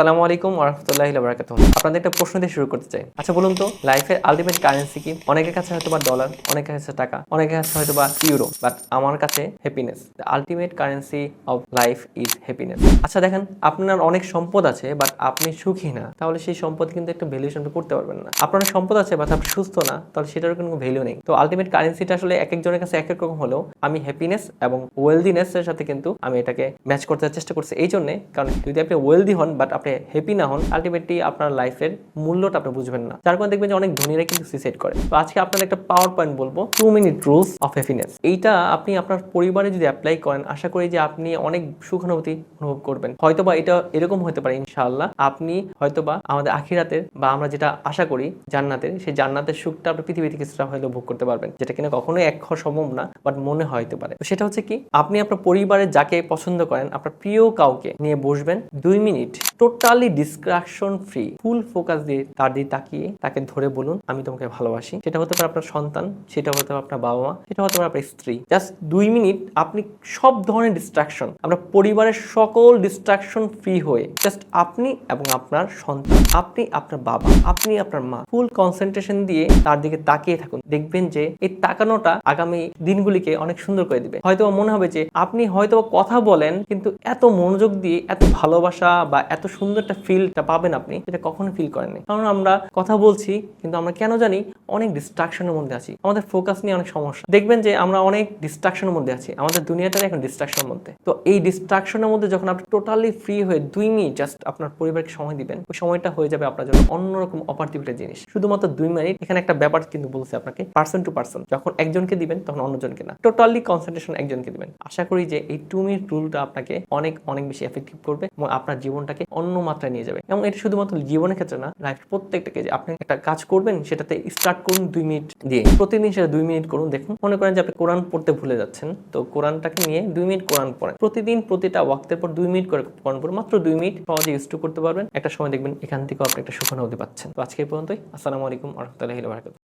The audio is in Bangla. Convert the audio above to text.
আসসালামু আলাইকুম ওরহামতুল্লাহ বারাকাতুহ আপনাদের একটা প্রশ্ন দিয়ে শুরু করতে চাই। আচ্ছা বলুন তো, লাইফের আলটিমেট কারেন্সি কি? অনেকের কাছে হয়তো বা ডলার অনেকের কাছে টাকা, অনেকের কাছে হয়তো বা ইউরো বাট আমার কাছে happiness the ultimate currency of life is happiness আচ্ছা দেখেন, আপনার অনেক সম্পদ আছে বাট আপনি সুখী না। তাহলে সেই সম্পদ কিন্তু একটা ভ্যালুয়েশন করতে পারবেন না। আপনার সম্পদ আছে বাট আপনি সুস্থ না, তাহলে সেটার কোনো ভ্যালু নেই। তো আলটিমেট কারেন্সিটা আসলে এক একজনের কাছে এক এক রকম হলেও আমি হ্যাপিনেস এবং ওয়েলদিনেসের সাথে কিন্তু আমি এটাকে ম্যাচ করতে চেষ্টা করছি। এই জন্যে, কারণ যদি আপনি ওয়েলদি হন বাট আপনি হ্যাপি না হন আলটিমেটলি আপনার লাইফের মূল্যটা আপনি বুঝবেন না। যার কারণে দেখবেন যে অনেক ধনীরা কিন্তু সুইসাইড করে। তো আজকে আপনার একটা পাওয়ার পয়েন্ট বলব two minute rules of happiness এইটা আপনি আপনার পরিবারে যদি অ্যাপ্লাই করেন, আশা করি যে আপনি অনেক সুখানুভূতি অনুভব করবেন। হয়তোবা এটা এরকম হতে পারে, ইনশাআল্লাহ। আপনি হয়তোবা আমাদের আখিরাতের, বা আমরা যেটা আশা করি জান্নাতের, সেই জান্নাতের সুখটা আপনি পৃথিবী থেকে কিছুটা হয়তো ভোগ করতে পারবেন, যেটা কিনা কখনোই এক সম্ভব না বাট মনে হয়তে পারে। সেটা হচ্ছে কি, আপনি আপনার পরিবারের যাকে পছন্দ করেন, আপনার প্রিয় কাউকে নিয়ে বসবেন দুই minute totally distraction free full focus দিয়ে তার দিয়ে তাকিয়ে তাকে ধরে বলুন, আমি তোমাকে ভালোবাসি। সেটা হতে পারে আপনার সন্তান, সেটা হতে পারে আপনার বাবা মা, সেটা হতে পারে আপনার স্ত্রী। জাস্ট দুই মিনিট আপনি সব ধরনের ডিস্ট্রাকশন আপনার পরিবারের সকল ডিস্ট্রাকশন ফ্রি হয়ে জাস্ট আপনি এবং আপনার সন্তান, আপনি আপনার বাবা, আপনি আপনার মা ফুল কনসেন্ট্রেশন দিয়ে তার দিকে তাকিয়ে থাকুন। দেখবেন যে এই তাকানোটা আগামী দিনগুলিকে অনেক সুন্দর করে দিবে। হয়তো মনে হবে যে আপনি হয়তো কথা বলেন, কিন্তু এত মনোযোগ দিয়ে, এত ভালোবাসা বা এত সুন্দর একটা ফিলটা পাবেন আপনি, যেটা কখনো ফিল করেননি। কারণ আমরা কথা বলছি, কিন্তু আমরা কেন জানি অনেক ডিস্ট্রাকশনের মধ্যে আছি। আমাদের ফোকাস নিয়ে অনেক সমস্যা। দেখবেন যে আমরা অনেক ডিস্ট্রাকশনের মধ্যে আছি। আমাদের দুনিয়াটাই এখন ডিস্ট্রাকশনের মধ্যে। তো এই ডিস্ট্রাকশনের মধ্যে যখন আপনি টোটালি ফ্রি হয়ে দুই মিনিট জাস্ট আপনার পরিবারকে সময় দিবেন, ওই সময়টা হয়ে যাবে আপনার জন্য অন্যরকম অপার্থিব জিনিস। শুধুমাত্র দুই মিনিট এখানে একটা ব্যাপার কিন্তু বলছে আপনাকে পার্সন টু পার্সন যখন একজনকে দিবেন, তখন অন্যজনকে না। টোটালি কনসেন্ট্রেশন একজনকে দিবেন। আশা করি যে এই টু মিনিট রুলটা আপনাকে অনেক অনেক বেশি এফেক্টিভ করবে এবং আপনার জীবনটাকে অন্য মাত্রায় নিয়ে যাবে। এবং এটা শুধুমাত্র জীবনের ক্ষেত্রে না লাইফ প্রত্যেকটা কাজে আপনি একটা কাজ করবেন, সেটাতে স্টার্ট করুন দুই মিনিট দিয়ে। প্রতিদিন সেটা দুই মিনিট করুন। দেখুন, মনে করেন যে আপনি কোরআন পড়তে ভুলে যাচ্ছেন, তো কোরআনটাকে নিয়ে দুই মিনিট কোরআন পড়েন। প্রতিদিন প্রতিটা ওয়াক্তের পর দুই মিনিট করে কোরআন পড়ুন। মাত্র দুই মিনিট সহজে ইউজ করতে পারবেন। একটা সময় দেখবেন এখান থেকেও আপনি একটা সুখানুভূতি পাচ্ছেন। তো আজকে পর্যন্তই। আসসালামু আলাইকুম রহমতুল্লাহি বারাকাতুহু।